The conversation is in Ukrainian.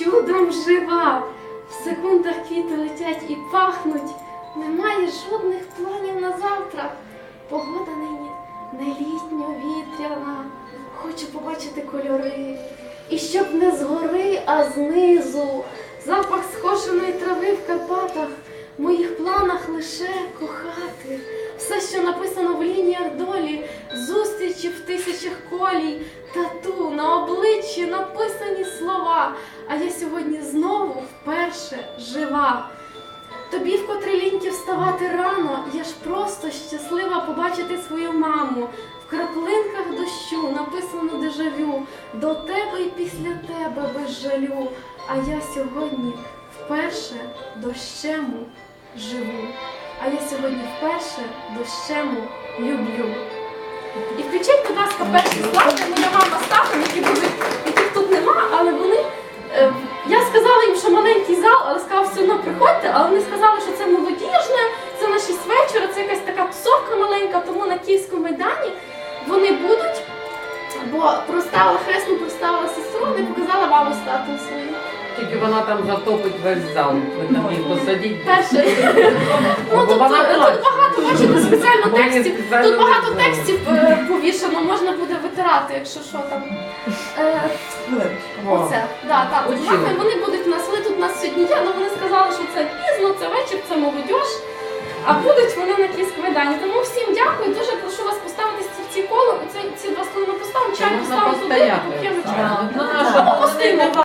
чудом жива. В секундах квіти летять і пахнуть. Немає жодних планів на завтра. Погода нині не літньо вітряна. Хочу побачити кольори. І щоб не згори, а знизу. Запах скошеної трави в Карпатах. В моїх планах лише кохати. Все, що написано в лініях долі, зустрічі в тисячах колій, тату на обличчі написані слова. А я сьогодні знову вперше жива. Тобі в котрій ліньки вставати рано, я ж просто щаслива побачити свою маму. В краплинках дощу написано дежавю до тебе і після тебе без жалю. А я сьогодні вперше дощему живу. А я сьогодні вперше дощему люблю. І включіть, будь ласка, перші тому майдані вони будуть. Бо проставила хресну, проставила сестру, не показала маму з татом свою. Тільки вона там затопить весь зал. Ви там її посадіть. Перше. Ну тут, вона тут плаче. багато, бачите, спеціально Бо текстів. спеціально Тут багато текстів е, повішано, можна буде витирати, якщо що там. Е, О, Оце, да, так, от Учили. мами, вони будуть у нас, вони тут у нас сьогодні є, але вони сказали, що це пізно, це вечір, це молодіж. А будуть вони на Київському майдані. Тому всім дякую, дуже прошу вас поставити ці, ці коло, це ці два сторони поставимо, чай поставимо туди, поп'ємо чай. Постійно.